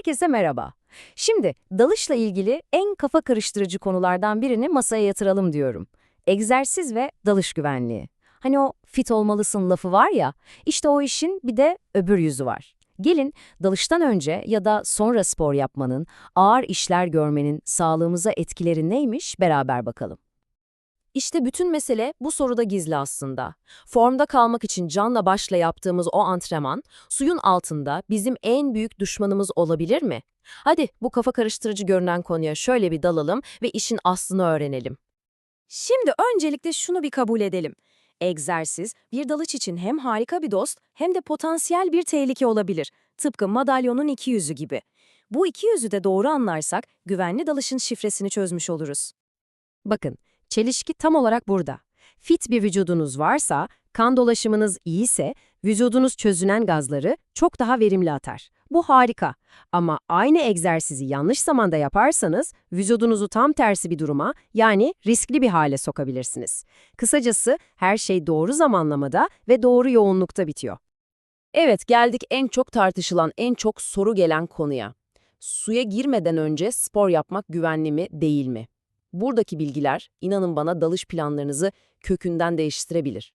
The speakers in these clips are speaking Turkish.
Herkese merhaba. Şimdi dalışla ilgili en kafa karıştırıcı konulardan birini masaya yatıralım diyorum. Egzersiz ve dalış güvenliği. Hani o fit olmalısın lafı var ya, işte o işin bir de öbür yüzü var. Gelin dalıştan önce ya da sonra spor yapmanın, ağır işler görmenin sağlığımıza etkileri neymiş beraber bakalım. İşte bütün mesele bu soruda gizli aslında. Formda kalmak için canla başla yaptığımız o antrenman, suyun altında bizim en büyük düşmanımız olabilir mi? Hadi bu kafa karıştırıcı görünen konuya şöyle bir dalalım ve işin aslını öğrenelim. Şimdi öncelikle şunu bir kabul edelim. Egzersiz, bir dalış için hem harika bir dost hem de potansiyel bir tehlike olabilir. Tıpkı madalyonun iki yüzü gibi. Bu iki yüzü de doğru anlarsak güvenli dalışın şifresini çözmüş oluruz. Bakın, çelişki tam olarak burada. Fit bir vücudunuz varsa, kan dolaşımınız iyiyse, vücudunuz çözünen gazları çok daha verimli atar. Bu harika. Ama aynı egzersizi yanlış zamanda yaparsanız, vücudunuzu tam tersi bir duruma, yani riskli bir hale sokabilirsiniz. Kısacası her şey doğru zamanlamada ve doğru yoğunlukta bitiyor. Evet, geldik en çok tartışılan, en çok soru gelen konuya. Suya girmeden önce spor yapmak güvenli mi, değil mi? Buradaki bilgiler, inanın bana dalış planlarınızı kökünden değiştirebilir.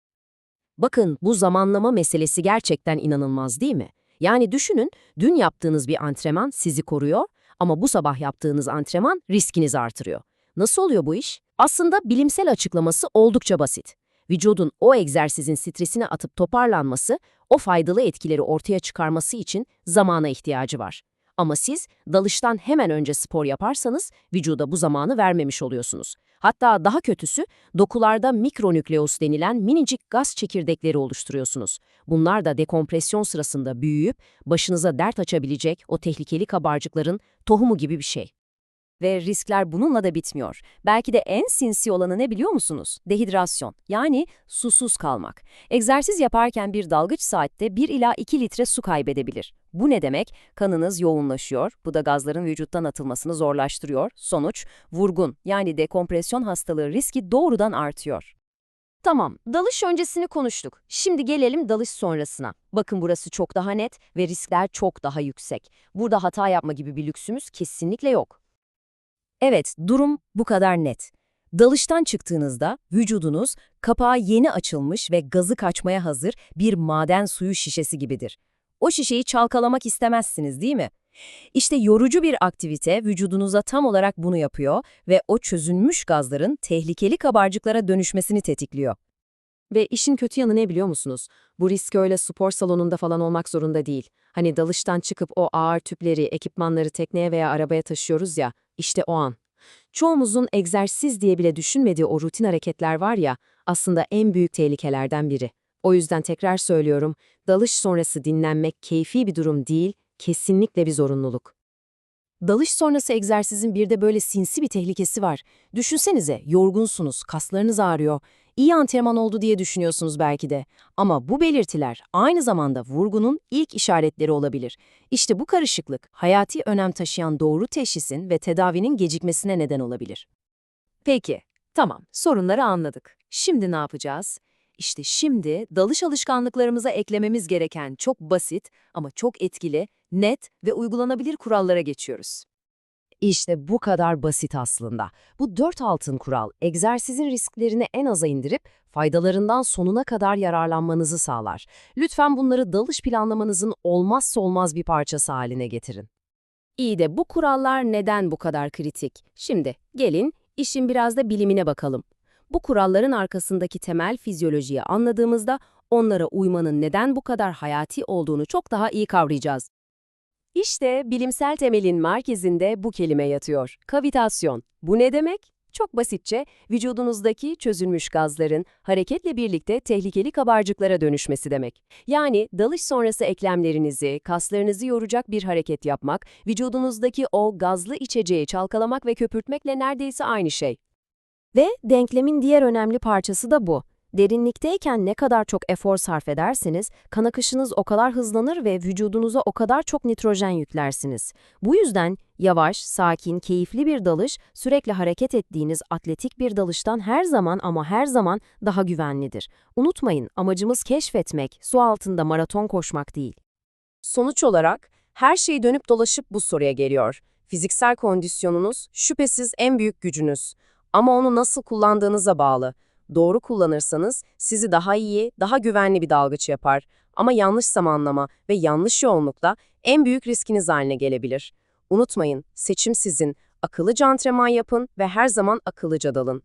Bakın, bu zamanlama meselesi gerçekten inanılmaz değil mi? Yani düşünün, dün yaptığınız bir antrenman sizi koruyor ama bu sabah yaptığınız antrenman riskinizi artırıyor. Nasıl oluyor bu iş? Aslında bilimsel açıklaması oldukça basit. Vücudun o egzersizin stresini atıp toparlanması, o faydalı etkileri ortaya çıkarması için zamana ihtiyacı var. Ama siz dalıştan hemen önce spor yaparsanız vücuda bu zamanı vermemiş oluyorsunuz. Hatta daha kötüsü dokularda mikronükleus denilen minicik gaz çekirdekleri oluşturuyorsunuz. Bunlar da dekompresyon sırasında büyüyüp başınıza dert açabilecek o tehlikeli kabarcıkların tohumu gibi bir şey. Ve riskler bununla da bitmiyor. Belki de en sinsi olanı ne biliyor musunuz? Dehidrasyon, yani susuz kalmak. Egzersiz yaparken bir dalgıç saatte 1 ila 2 litre su kaybedebilir. Bu ne demek? Kanınız yoğunlaşıyor, bu da gazların vücuttan atılmasını zorlaştırıyor. Sonuç, vurgun, yani dekompresyon hastalığı riski doğrudan artıyor. Tamam, dalış öncesini konuştuk. Şimdi gelelim dalış sonrasına. Bakın burası çok daha net ve riskler çok daha yüksek. Burada hata yapma gibi bir lüksümüz kesinlikle yok. Evet, durum bu kadar net. Dalıştan çıktığınızda vücudunuz kapağı yeni açılmış ve gazı kaçmaya hazır bir maden suyu şişesi gibidir. O şişeyi çalkalamak istemezsiniz değil mi? İşte yorucu bir aktivite vücudunuza tam olarak bunu yapıyor ve o çözünmüş gazların tehlikeli kabarcıklara dönüşmesini tetikliyor. Ve işin kötü yanı ne biliyor musunuz? Bu risk öyle spor salonunda falan olmak zorunda değil. Hani dalıştan çıkıp o ağır tüpleri, ekipmanları tekneye veya arabaya taşıyoruz ya, işte o an. Çoğumuzun egzersiz diye bile düşünmediği o rutin hareketler var ya, aslında en büyük tehlikelerden biri. O yüzden tekrar söylüyorum, dalış sonrası dinlenmek keyfi bir durum değil, kesinlikle bir zorunluluk. Dalış sonrası egzersizin bir de böyle sinsi bir tehlikesi var. Düşünsenize, yorgunsunuz, kaslarınız ağrıyor, iyi antrenman oldu diye düşünüyorsunuz belki de. Ama bu belirtiler aynı zamanda vurgunun ilk işaretleri olabilir. İşte bu karışıklık, hayati önem taşıyan doğru teşhisin ve tedavinin gecikmesine neden olabilir. Peki, tamam, sorunları anladık. Şimdi ne yapacağız? İşte şimdi dalış alışkanlıklarımıza eklememiz gereken çok basit ama çok etkili, net ve uygulanabilir kurallara geçiyoruz. İşte bu kadar basit aslında. Bu dört altın kural, egzersizin risklerini en aza indirip faydalarından sonuna kadar yararlanmanızı sağlar. Lütfen bunları dalış planlamanızın olmazsa olmaz bir parçası haline getirin. İyi de bu kurallar neden bu kadar kritik? Şimdi gelin işin biraz da bilimine bakalım. Bu kuralların arkasındaki temel fizyolojiyi anladığımızda onlara uymanın neden bu kadar hayati olduğunu çok daha iyi kavrayacağız. İşte bilimsel temelin merkezinde bu kelime yatıyor. Kavitasyon. Bu ne demek? Çok basitçe vücudunuzdaki çözülmüş gazların hareketle birlikte tehlikeli kabarcıklara dönüşmesi demek. Yani dalış sonrası eklemlerinizi, kaslarınızı yoracak bir hareket yapmak, vücudunuzdaki o gazlı içeceği çalkalamak ve köpürtmekle neredeyse aynı şey. Ve denklemin diğer önemli parçası da bu. Derinlikteyken ne kadar çok efor sarf ederseniz, kan akışınız o kadar hızlanır ve vücudunuza o kadar çok nitrojen yüklersiniz. Bu yüzden yavaş, sakin, keyifli bir dalış, sürekli hareket ettiğiniz atletik bir dalıştan her zaman ama her zaman daha güvenlidir. Unutmayın, amacımız keşfetmek, su altında maraton koşmak değil. Sonuç olarak, Her şey dönüp dolaşıp bu soruya geliyor. Fiziksel kondisyonunuz şüphesiz en büyük gücünüz. Ama onu nasıl kullandığınıza bağlı. Doğru kullanırsanız sizi daha iyi, daha güvenli bir dalgıç yapar. Ama yanlış zamanlama ve yanlış yoğunlukla en büyük riskiniz haline gelebilir. Unutmayın, seçim sizin. Akıllıca antrenman yapın ve her zaman akıllıca dalın.